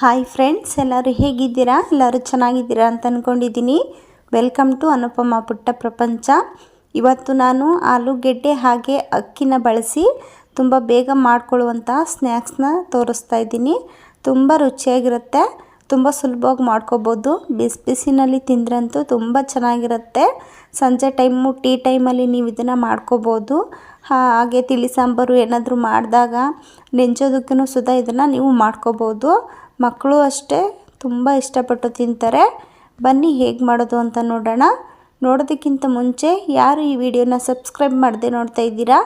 Hi friends ಎಲ್ಲರೂ ಹೇಗಿದ್ದೀರಾ? ಎಲ್ಲರೂ ಚೆನ್ನಾಗಿದ್ದೀರಾ ಅಂತ ಅಂದ್ಕೊಂಡಿದ್ದೀನಿ ವೆಲ್ಕಮ್ ಟು ಅನುಪಮ ಪುಟ್ಟ ಪ್ರಪಂಚ ಇವತ್ತು ನಾನು ಆಲೂಗೆಡ್ಡೆ ಹಾಗೆ ಅಕ್ಕಿನ ಬಳಸಿ ತುಂಬ ಬೇಗ ಮಾಡ್ಕೊಳ್ಳುವಂಥ ಸ್ನ್ಯಾಕ್ಸ್ನ ತೋರಿಸ್ತಾ ಇದ್ದೀನಿ. ತುಂಬ ರುಚಿಯಾಗಿರುತ್ತೆ. ತುಂಬ ಸುಲಭವಾಗಿ ಮಾಡ್ಕೋಬೋದು. ಬಿಸಿ ಬಿಸಿನಲ್ಲಿ ತಿಂದ್ರಂತೂ ತುಂಬ ಚೆನ್ನಾಗಿರುತ್ತೆ. ಸಂಜೆ ಟೈಮು ಟೀ ಟೈಮಲ್ಲಿ ನೀವು ಇದನ್ನು ಮಾಡ್ಕೋಬೋದು. ಹಾಗೆ ತಿಳಿ ಸಾಂಬಾರು ಏನಾದರೂ ಮಾಡಿದಾಗ ನೆಂಚೋದಕ್ಕೂ ಸುದಾ ಇದನ್ನು ನೀವು ಮಾಡ್ಕೋಬೋದು. ಮಕ್ಕಳು ಅಷ್ಟೇ ತುಂಬ ಇಷ್ಟಪಟ್ಟು ತಿಂತಾರೆ. ಬನ್ನಿ ಹೇಗೆ ಮಾಡೋದು ಅಂತ ನೋಡೋಣ. ನೋಡೋದಕ್ಕಿಂತ ಮುಂಚೆ ಯಾರು ಈ ವಿಡಿಯೋನ ಸಬ್ಸ್ಕ್ರೈಬ್ ಮಾಡದೆ ನೋಡ್ತಾ ಇದ್ದೀರಾ,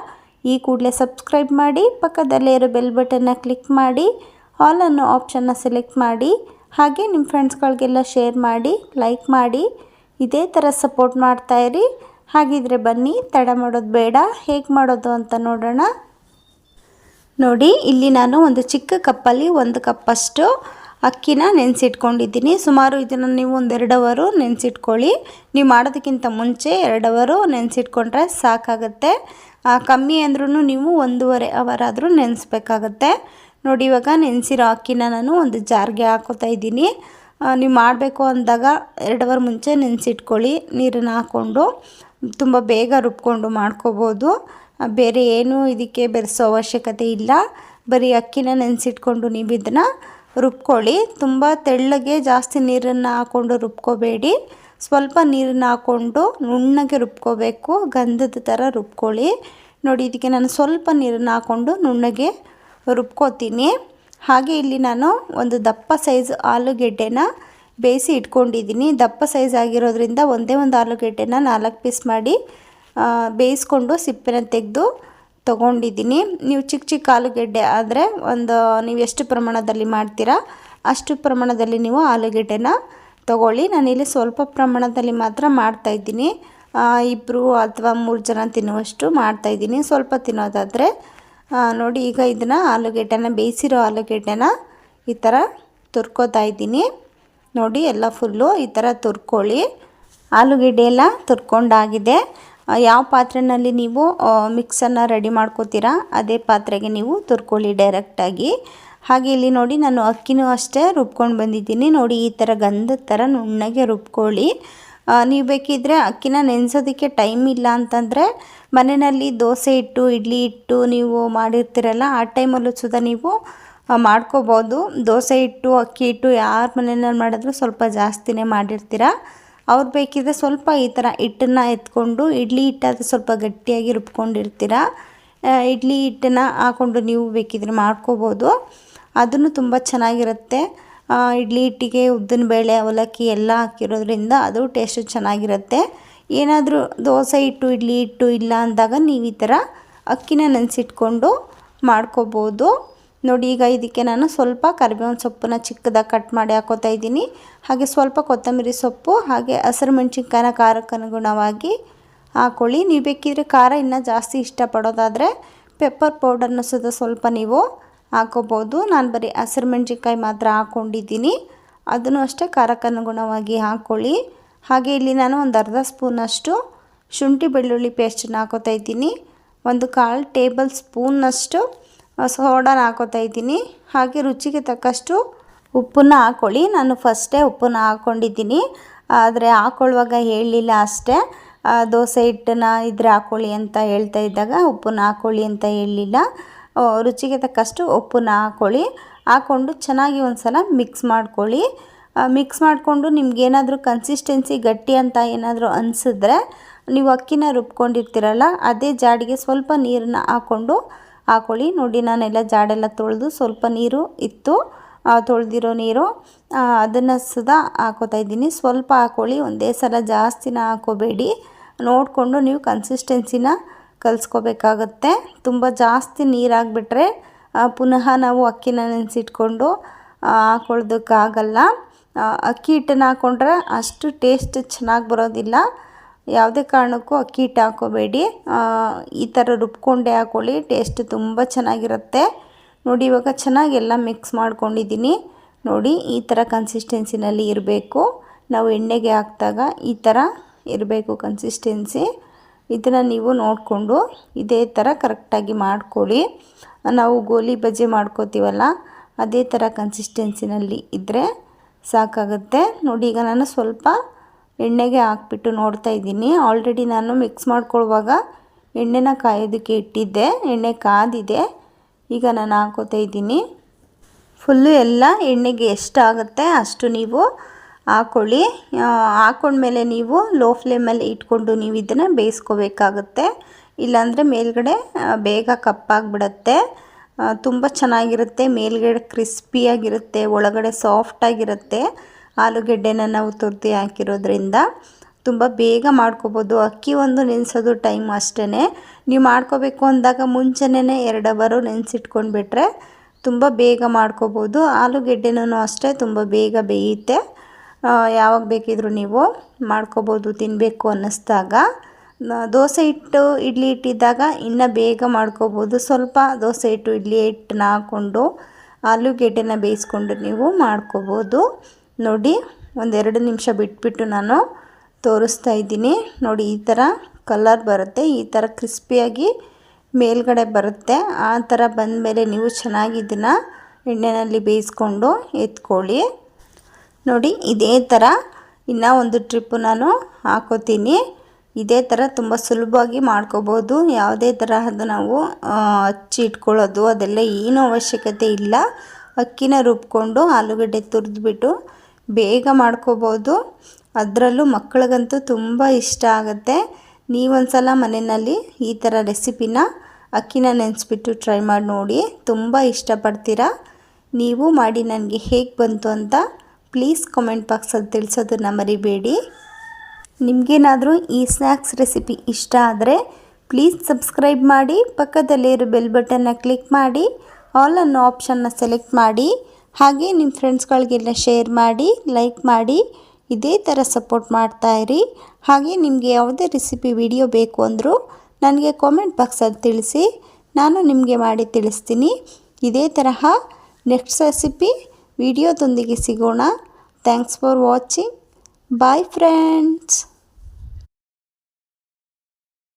ಈ ಕೂಡಲೇ ಸಬ್ಸ್ಕ್ರೈಬ್ ಮಾಡಿ, ಪಕ್ಕದಲ್ಲೇ ಇರೋ ಬೆಲ್ ಬಟನ್ನ ಕ್ಲಿಕ್ ಮಾಡಿ, ಆಲ್ ಅನ್ನೋ ಆಪ್ಷನ್ನ ಸೆಲೆಕ್ಟ್ ಮಾಡಿ, ಹಾಗೆ ನಿಮ್ಮ ಫ್ರೆಂಡ್ಸ್ಗಳಿಗೆಲ್ಲ ಶೇರ್ ಮಾಡಿ, ಲೈಕ್ ಮಾಡಿ, ಇದೇ ಥರ ಸಪೋರ್ಟ್ ಮಾಡ್ತಾಯಿರಿ ಹಾಗಿದ್ರೆ ಬನ್ನಿ, ತಡ ಮಾಡೋದು ಬೇಡ, ಹೇಗೆ ಮಾಡೋದು ಅಂತ ನೋಡೋಣ. ನೋಡಿ, ಇಲ್ಲಿ ನಾನು ಒಂದು ಚಿಕ್ಕ ಕಪ್ಪಲ್ಲಿ ಒಂದು ಕಪ್ಪಷ್ಟು ಅಕ್ಕಿನ ನೆನೆಸಿಟ್ಕೊಂಡಿದ್ದೀನಿ. ಸುಮಾರು ಇದನ್ನು ನೀವು ಒಂದೆರಡು ಅವರು ನೆನೆಸಿಟ್ಕೊಳ್ಳಿ. ನೀವು ಮಾಡೋದಕ್ಕಿಂತ ಮುಂಚೆ ಎರಡು ಅವರು ನೆನೆಸಿಟ್ಕೊಂಡ್ರೆ ಸಾಕಾಗುತ್ತೆ. ಕಮ್ಮಿ ಅಂದ್ರೂ ನೀವು ಒಂದೂವರೆ ಅವರ್ ಆದರೂ ನೆನೆಸ್ಬೇಕಾಗತ್ತೆ. ನೋಡಿ, ಇವಾಗ ನೆನೆಸಿರೋ ಅಕ್ಕಿನ ನಾನು ಒಂದು ಜಾರ್ಗೆ ಹಾಕೋತಾ ಇದ್ದೀನಿ. ನೀವು ಮಾಡಬೇಕು ಅಂದಾಗ ಎರಡು ಅವರ್ ಮುಂಚೆ ನೆನೆಸಿಟ್ಕೊಳ್ಳಿ, ನೀರನ್ನು ಹಾಕ್ಕೊಂಡು ತುಂಬ ಬೇಗ ರುಬ್ಕೊಂಡು ಮಾಡ್ಕೋಬೋದು. ಬೇರೆ ಏನೂ ಇದಕ್ಕೆ ಬೆರೆಸೋ ಅವಶ್ಯಕತೆ ಇಲ್ಲ. ಬರೀ ಅಕ್ಕಿನ ನೆನೆಸಿಟ್ಕೊಂಡು ನೀವು ಇದನ್ನು ರುಬ್ಕೊಳ್ಳಿ. ತುಂಬ ತೆಳ್ಳಗೆ ಜಾಸ್ತಿ ನೀರನ್ನು ಹಾಕ್ಕೊಂಡು ರುಬ್ಕೋಬೇಡಿ. ಸ್ವಲ್ಪ ನೀರನ್ನು ಹಾಕ್ಕೊಂಡು ನುಣ್ಣಗೆ ರುಬ್ಕೋಬೇಕು. ಗಂಧದ ಥರ ರುಬ್ಕೊಳ್ಳಿ. ನೋಡಿ, ಇದಕ್ಕೆ ನಾನು ಸ್ವಲ್ಪ ನೀರನ್ನು ಹಾಕ್ಕೊಂಡು ನುಣ್ಣಗೆ ರುಬ್ಕೋತೀನಿ. ಹಾಗೆ ಇಲ್ಲಿ ನಾನು ಒಂದು ದಪ್ಪ ಸೈಜ್ ಆಲೂಗೆಡ್ಡೆನ ಬೇಯಿಸಿ ಇಟ್ಕೊಂಡಿದ್ದೀನಿ. ದಪ್ಪ ಸೈಜ್ ಆಗಿರೋದ್ರಿಂದ ಒಂದೇ ಒಂದು ಆಲೂಗೆಡ್ಡೆನ ನಾಲ್ಕು ಪೀಸ್ ಮಾಡಿ ಬೇಯಿಸ್ಕೊಂಡು ಸಿಪ್ಪೆನ ತೆಗೆದು ತೊಗೊಂಡಿದ್ದೀನಿ. ನೀವು ಚಿಕ್ಕ ಚಿಕ್ಕ ಆಲೂಗೆಡ್ಡೆ ಆದರೆ ಒಂದು, ನೀವು ಎಷ್ಟು ಪ್ರಮಾಣದಲ್ಲಿ ಮಾಡ್ತೀರಾ ಅಷ್ಟು ಪ್ರಮಾಣದಲ್ಲಿ ನೀವು ಆಲೂಗೆಡ್ಡೆನ ತೊಗೊಳ್ಳಿ. ನಾನಿಲ್ಲಿ ಸ್ವಲ್ಪ ಪ್ರಮಾಣದಲ್ಲಿ ಮಾತ್ರ ಮಾಡ್ತಾಯಿದ್ದೀನಿ ಇಬ್ಬರು ಅಥವಾ ಮೂರು ಜನ ತಿನ್ನುವಷ್ಟು ಮಾಡ್ತಾಯಿದ್ದೀನಿ ಸ್ವಲ್ಪ ತಿನ್ನೋದಾದರೆ ನೋಡಿ ಈಗ ಇದನ್ನು ಆಲೂಗೆಡ್ಡೆನ, ಬೇಯಿಸಿರೋ ಆಲೂಗೆಡ್ಡೆನ ಈ ಥರ ತುರ್ಕೋತಾ ಇದ್ದೀನಿ. ನೋಡಿ, ಎಲ್ಲ ಫುಲ್ಲು ಈ ಥರ ತುರ್ಕೊಳ್ಳಿ. ಆಲೂಗಡ್ಡೆ ಎಲ್ಲ ತುರ್ಕೊಂಡಾಗಿದೆ ಯಾವ ಪಾತ್ರೆಯಲ್ಲಿ ನೀವು ಮಿಕ್ಸನ್ನು ರೆಡಿ ಮಾಡ್ಕೋತೀರಾ, ಅದೇ ಪಾತ್ರೆಗೆ ನೀವು ತುರ್ಕೊಳ್ಳಿ ಡೈರೆಕ್ಟಾಗಿ. ಹಾಗೆ ಇಲ್ಲಿ ನೋಡಿ, ನಾನು ಅಕ್ಕಿನೂ ಅಷ್ಟೇ ರುಬ್ಕೊಂಡು ಬಂದಿದ್ದೀನಿ. ನೋಡಿ, ಈ ಥರ ಗಂಧದ ಥರ ನುಣ್ಣಗೆ ರುಬ್ಕೊಳ್ಳಿ. ನೀವು ಬೇಕಿದ್ದರೆ ಅಕ್ಕಿನ ನೆನೆಸೋದಕ್ಕೆ ಟೈಮ್ ಇಲ್ಲ ಅಂತಂದರೆ, ಮನೆಯಲ್ಲಿ ದೋಸೆ ಇಟ್ಟು, ಇಡ್ಲಿ ಇಟ್ಟು ನೀವು ಮಾಡಿರ್ತೀರಲ್ಲ, ಆ ಟೈಮಲ್ಲೂ ಸುದ ನೀವು ಮಾಡ್ಕೋಬೋದು. ದೋಸೆ ಹಿಟ್ಟು, ಅಕ್ಕಿ ಹಿಟ್ಟು ಯಾರ ಮನೆಯಲ್ಲಿ ಮಾಡಿದ್ರು ಸ್ವಲ್ಪ ಜಾಸ್ತಿನೇ ಮಾಡಿರ್ತೀರ. ಅವ್ರು ಬೇಕಿದ್ರೆ ಸ್ವಲ್ಪ ಈ ಥರ ಹಿಟ್ಟನ್ನು ಎತ್ಕೊಂಡು, ಇಡ್ಲಿ ಹಿಟ್ಟಾದರೆ ಸ್ವಲ್ಪ ಗಟ್ಟಿಯಾಗಿ ರುಬ್ಕೊಂಡಿರ್ತೀರ. ಇಡ್ಲಿ ಹಿಟ್ಟನ್ನು ಹಾಕ್ಕೊಂಡು ನೀವು ಬೇಕಿದ್ರೆ ಮಾಡ್ಕೋಬೋದು. ಅದನ್ನು ತುಂಬ ಚೆನ್ನಾಗಿರುತ್ತೆ. ಇಡ್ಲಿ ಹಿಟ್ಟಿಗೆ ಉದ್ದಿನ ಬೇಳೆ, ಅವಲಕ್ಕಿ ಎಲ್ಲ ಹಾಕಿರೋದ್ರಿಂದ ಅದು ಟೇಸ್ಟು ಚೆನ್ನಾಗಿರುತ್ತೆ. ಏನಾದರೂ ದೋಸೆ ಹಿಟ್ಟು, ಇಡ್ಲಿ ಹಿಟ್ಟು ಇಲ್ಲ ಅಂದಾಗ ನೀವು ಈ ಥರ ಅಕ್ಕಿನ ನೆನೆಸಿಟ್ಕೊಂಡು ಮಾಡ್ಕೋಬೋದು. ನೋಡಿ, ಈಗ ಇದಕ್ಕೆ ನಾನು ಸ್ವಲ್ಪ ಕರಿಬೇವಿನ ಸೊಪ್ಪನ್ನ ಚಿಕ್ಕದಾಗಿ ಕಟ್ ಮಾಡಿ ಹಾಕೋತಾ ಇದ್ದೀನಿ. ಹಾಗೆ ಸ್ವಲ್ಪ ಕೊತ್ತಂಬರಿ ಸೊಪ್ಪು, ಹಾಗೆ ಹಸಿರು ಮೆಣಸಿನ್ಕಾಯಿನ ಖಾರಕ್ಕೆ ಅನುಗುಣವಾಗಿ ಹಾಕ್ಕೊಳ್ಳಿ ನೀವು ಬೇಕಿದ್ರೆ ಖಾರ ಇನ್ನೂ ಜಾಸ್ತಿ ಇಷ್ಟಪಡೋದಾದರೆ ಪೆಪ್ಪರ್ ಪೌಡರ್ನ ಸುದ ಸ್ವಲ್ಪ ನೀವು ಹಾಕೋಬೋದು. ನಾನು ಬರೀ ಹಸಿರು ಮೆಣಸಿನ್ಕಾಯಿ ಮಾತ್ರ ಹಾಕ್ಕೊಂಡಿದ್ದೀನಿ ಅದನ್ನು ಅಷ್ಟೇ ಖಾರಕ್ಕೆ ಅನುಗುಣವಾಗಿ ಹಾಕ್ಕೊಳ್ಳಿ ಹಾಗೆ ಇಲ್ಲಿ ನಾನು ಒಂದು ಅರ್ಧ ಸ್ಪೂನಷ್ಟು ಶುಂಠಿ ಬೆಳ್ಳುಳ್ಳಿ ಪೇಸ್ಟನ್ನು ಹಾಕೋತಾ ಇದ್ದೀನಿ. ಒಂದು ಕಾಲು ಟೇಬಲ್ ಸ್ಪೂನ್ನಷ್ಟು ಸೋಡಾನ ಹಾಕೋತಾ ಇದ್ದೀನಿ. ಹಾಗೆ ರುಚಿಗೆ ತಕ್ಕಷ್ಟು ಉಪ್ಪನ್ನ ಹಾಕ್ಕೊಳ್ಳಿ ನಾನು ಫಸ್ಟೇ ಉಪ್ಪನ್ನ ಹಾಕ್ಕೊಂಡಿದ್ದೀನಿ ಆದರೆ ಹಾಕ್ಕೊಳ್ಳುವಾಗ ಹೇಳಲಿಲ್ಲ ಅಷ್ಟೇ. ದೋಸೆ ಹಿಟ್ಟನ್ನ ಇದ್ರೆ ಹಾಕ್ಕೊಳ್ಳಿ ಅಂತ ಹೇಳ್ತಾ ಇದ್ದಾಗ ಉಪ್ಪನ್ನ ಹಾಕ್ಕೊಳ್ಳಿ ಅಂತ ಹೇಳಲಿಲ್ಲ ರುಚಿಗೆ ತಕ್ಕಷ್ಟು ಉಪ್ಪನ್ನ ಹಾಕ್ಕೊಳ್ಳಿ ಹಾಕ್ಕೊಂಡು ಚೆನ್ನಾಗಿ ಒಂದು ಸಲ ಮಿಕ್ಸ್ ಮಾಡ್ಕೊಳ್ಳಿ ಮಿಕ್ಸ್ ಮಾಡಿಕೊಂಡು ನಿಮ್ಗೇನಾದರೂ ಕನ್ಸಿಸ್ಟೆನ್ಸಿ ಗಟ್ಟಿ ಅಂತ ಏನಾದರೂ ಅನಿಸಿದ್ರೆ, ನೀವು ಅಕ್ಕಿನ ರುಬ್ಕೊಂಡಿರ್ತೀರಲ್ಲ, ಅದೇ ಜಾಡಿಗೆ ಸ್ವಲ್ಪ ನೀರನ್ನ ಹಾಕ್ಕೊಂಡು ಹಾಕ್ಕೊಳ್ಳಿ ನೋಡಿ ನಾನೆಲ್ಲ ಜಾಡೆಲ್ಲ ತೊಳೆದು ಸ್ವಲ್ಪ ನೀರು ಇತ್ತು. ತೊಳೆದಿರೋ ನೀರು ಅದನ್ನು ಸದಾ ಹಾಕೋತಾ ಇದ್ದೀನಿ. ಸ್ವಲ್ಪ ಹಾಕೊಳ್ಳಿ ಒಂದೇ ಸಲ ಜಾಸ್ತಿನ ಹಾಕೋಬೇಡಿ. ನೋಡಿಕೊಂಡು ನೀವು ಕನ್ಸಿಸ್ಟೆನ್ಸಿನ ಕಲಿಸ್ಕೋಬೇಕಾಗತ್ತೆ. ತುಂಬ ಜಾಸ್ತಿ ನೀರು ಹಾಕ್ಬಿಟ್ರೆ ಪುನಃ ನಾವು ಅಕ್ಕಿನ ನೆನೆಸಿಟ್ಕೊಂಡು ಹಾಕೊಳ್ಳೋದಕ್ಕಾಗಲ್ಲ ಅಕ್ಕಿ ಹಿಟ್ಟನ್ನು ಹಾಕ್ಕೊಂಡ್ರೆ ಅಷ್ಟು ಟೇಸ್ಟ್ ಚೆನ್ನಾಗಿ ಬರೋದಿಲ್ಲ. ಯಾವುದೇ ಕಾರಣಕ್ಕೂ ಅಕ್ಕಿ ಹಿಟ್ಟು ಹಾಕೋಬೇಡಿ. ಈ ಥರ ರುಬ್ಕೊಂಡೇ ಹಾಕೊಳ್ಳಿ. ಟೇಸ್ಟ್ ತುಂಬ ಚೆನ್ನಾಗಿರುತ್ತೆ. ನೋಡಿ, ಇವಾಗ ಚೆನ್ನಾಗಿ ಎಲ್ಲ ಮಿಕ್ಸ್ ಮಾಡ್ಕೊಂಡಿದ್ದೀನಿ. ನೋಡಿ, ಈ ಥರ ಕನ್ಸಿಸ್ಟೆನ್ಸಿನಲ್ಲಿ ಇರಬೇಕು. ನಾವು ಎಣ್ಣೆಗೆ ಹಾಕಿದಾಗ ಈ ಥರ ಇರಬೇಕು ಕನ್ಸಿಸ್ಟೆನ್ಸಿ ಇದನ್ನು ನೀವು ನೋಡಿಕೊಂಡು ಇದೇ ಥರ ಕರೆಕ್ಟಾಗಿ ಮಾಡ್ಕೊಳ್ಳಿ. ನಾವು ಗೋಲಿ ಬಜ್ಜಿ ಮಾಡ್ಕೋತೀವಲ್ಲ, ಅದೇ ಥರ ಕನ್ಸಿಸ್ಟೆನ್ಸಿನಲ್ಲಿ ಇದ್ದರೆ ಸಾಕಾಗುತ್ತೆ. ನೋಡಿ, ಈಗ ನಾನು ಸ್ವಲ್ಪ ಎಣ್ಣೆಗೆ ಹಾಕ್ಬಿಟ್ಟು ನೋಡ್ತಾ ಇದ್ದೀನಿ. ಆಲ್ರೆಡಿ ನಾನು ಮಿಕ್ಸ್ ಮಾಡ್ಕೊಳ್ಳುವಾಗ ಎಣ್ಣೆನ ಕಾಯೋದಕ್ಕೆ ಇಟ್ಟಿದ್ದೆ. ಎಣ್ಣೆ ಕಾದಿದೆ. ಈಗ ನಾನು ಹಾಕೋತಾ ಇದ್ದೀನಿ. ಫುಲ್ಲು ಎಲ್ಲ ಎಣ್ಣೆಗೆ ಎಷ್ಟಾಗುತ್ತೆ ಅಷ್ಟು ನೀವು ಹಾಕ್ಕೊಳ್ಳಿ ಹಾಕೊಂಡ್ಮೇಲೆ ನೀವು ಲೋ ಫ್ಲೇಮಲ್ಲಿ ಇಟ್ಕೊಂಡು ನೀವು ಇದನ್ನು ಬೇಯಿಸ್ಕೋಬೇಕಾಗುತ್ತೆ. ಇಲ್ಲಾಂದರೆ ಮೇಲ್ಗಡೆ ಬೇಗ ಕಪ್ಪಾಗಿಬಿಡತ್ತೆ. ತುಂಬ ಚೆನ್ನಾಗಿರುತ್ತೆ. ಮೇಲ್ಗಡೆ ಕ್ರಿಸ್ಪಿಯಾಗಿರುತ್ತೆ ಒಳಗಡೆ ಸಾಫ್ಟಾಗಿರುತ್ತೆ ಆಲೂಗೆಡ್ಡೆನ ನಾವು ತುರ್ತಿ ಹಾಕಿರೋದ್ರಿಂದ ತುಂಬ ಬೇಗ ಮಾಡ್ಕೋಬೋದು. ಅಕ್ಕಿ ಒಂದು ನೆನೆಸೋದು ಟೈಮ್ ಅಷ್ಟೇ ನೀವು ಮಾಡ್ಕೋಬೇಕು ಅಂದಾಗ ಮುಂಚೆನೇ ಎರಡು ಅವರು ನೆನೆಸಿಟ್ಕೊಂಡ್ಬಿಟ್ರೆ ತುಂಬ ಬೇಗ ಮಾಡ್ಕೋಬೋದು. ಆಲೂಗೆಡ್ಡೆನೂ ಅಷ್ಟೇ ತುಂಬ ಬೇಗ ಬೇಯುತ್ತೆ. ಯಾವಾಗ ಬೇಕಿದ್ರೂ ನೀವು ಮಾಡ್ಕೋಬೋದು ತಿನ್ನಬೇಕು ಅನ್ನಿಸ್ದಾಗ. ದೋಸೆ ಹಿಟ್ಟು, ಇಡ್ಲಿ ಇಟ್ಟಿದ್ದಾಗ ಇನ್ನೂ ಬೇಗ ಮಾಡ್ಕೋಬೋದು. ಸ್ವಲ್ಪ ದೋಸೆ ಹಿಟ್ಟು, ಇಡ್ಲಿ ಹಿಟ್ಟನ್ನ ಹಾಕ್ಕೊಂಡು ಆಲೂಗೆಡ್ಡೆನ ಬೇಯಿಸ್ಕೊಂಡು ನೀವು ಮಾಡ್ಕೋಬೋದು. ನೋಡಿ, ಒಂದೆರಡು ನಿಮಿಷ ಬಿಟ್ಬಿಟ್ಟು ನಾನು ತೋರಿಸ್ತಾ ಇದ್ದೀನಿ. ನೋಡಿ, ಈ ಥರ ಕಲರ್ ಬರುತ್ತೆ, ಈ ಥರ ಕ್ರಿಸ್ಪಿಯಾಗಿ ಮೇಲ್ಗಡೆ ಬರುತ್ತೆ. ಆ ಥರ ಬಂದಮೇಲೆ ನೀವು ಚೆನ್ನಾಗಿ ಇದನ್ನು ಎಣ್ಣೆಯಲ್ಲಿ ಬೇಯಿಸ್ಕೊಂಡು ಎತ್ಕೊಳ್ಳಿ. ನೋಡಿ, ಇದೇ ಥರ ಇನ್ನೂ ಒಂದು ಟ್ರಿಪ್ಪು ನಾನು ಹಾಕೋತೀನಿ. ಇದೇ ಥರ ತುಂಬ ಸುಲಭವಾಗಿ ಮಾಡ್ಕೋಬೋದು. ಯಾವುದೇ ತರಹದ ನಾವು ಹಚ್ಚಿ ಇಟ್ಕೊಳ್ಳೋದು ಅದೆಲ್ಲ ಏನೂ ಅವಶ್ಯಕತೆ ಇಲ್ಲ. ಅಕ್ಕಿನ ರುಬ್ಕೊಂಡು ಆಲೂಗಡ್ಡೆ ತುರಿದ್ಬಿಟ್ಟು ಬೇಗ ಮಾಡ್ಕೋಬೋದು. ಅದರಲ್ಲೂ ಮಕ್ಕಳಿಗಂತೂ ತುಂಬ ಇಷ್ಟ ಆಗುತ್ತೆ. ನೀವೊಂದು ಸಲ ಮನೆಯಲ್ಲಿ ಈ ಥರ ರೆಸಿಪಿನ ಅಕ್ಕಿನ ನೆನೆಸ್ಬಿಟ್ಟು ಟ್ರೈ ಮಾಡಿ ನೋಡಿ. ತುಂಬ ಇಷ್ಟಪಡ್ತೀರಾ? ನೀವು ಮಾಡಿ ನನಗೆ ಹೇಗೆ ಬಂತು ಅಂತ ಪ್ಲೀಸ್ ಕಮೆಂಟ್ ಬಾಕ್ಸಲ್ಲಿ ತಿಳಿಸೋದನ್ನು ಮರಿಬೇಡಿ. ನಿಮಗೇನಾದರೂ ಈ ಸ್ನ್ಯಾಕ್ಸ್ ರೆಸಿಪಿ ಇಷ್ಟ ಆದರೆ ಪ್ಲೀಸ್ ಸಬ್ಸ್ಕ್ರೈಬ್ ಮಾಡಿ. ಪಕ್ಕದಲ್ಲಿರೋ ಬೆಲ್ ಬಟನ್ನ ಕ್ಲಿಕ್ ಮಾಡಿ. ಆಲ್ ಅನ್ನೋ ಆಪ್ಷನ್ನ ಸೆಲೆಕ್ಟ್ ಮಾಡಿ. ಹಾಗೆ ನಿಮ್ಮ ಫ್ರೆಂಡ್ಸ್ಗಳಿಗೆಲ್ಲ ಶೇರ್ ಮಾಡಿ, ಲೈಕ್ ಮಾಡಿ, ಇದೇ ಥರ ಸಪೋರ್ಟ್ ಮಾಡ್ತಾಯಿರಿ ಹಾಗೆ ನಿಮಗೆ ಯಾವುದೇ ರೆಸಿಪಿ, ವಿಡಿಯೋ ಬೇಕು ಅಂದರೂ ನನಗೆ ಕಾಮೆಂಟ್ ಬಾಕ್ಸಲ್ಲಿ ತಿಳಿಸಿ, ನಾನು ನಿಮಗೆ ಮಾಡಿ ತಿಳಿಸ್ತೀನಿ. ಇದೇ ತರಹ ನೆಕ್ಸ್ಟ್ ರೆಸಿಪಿ ವಿಡಿಯೋದೊಂದಿಗೆ ಸಿಗೋಣ. Thanks for watching. Bye friends.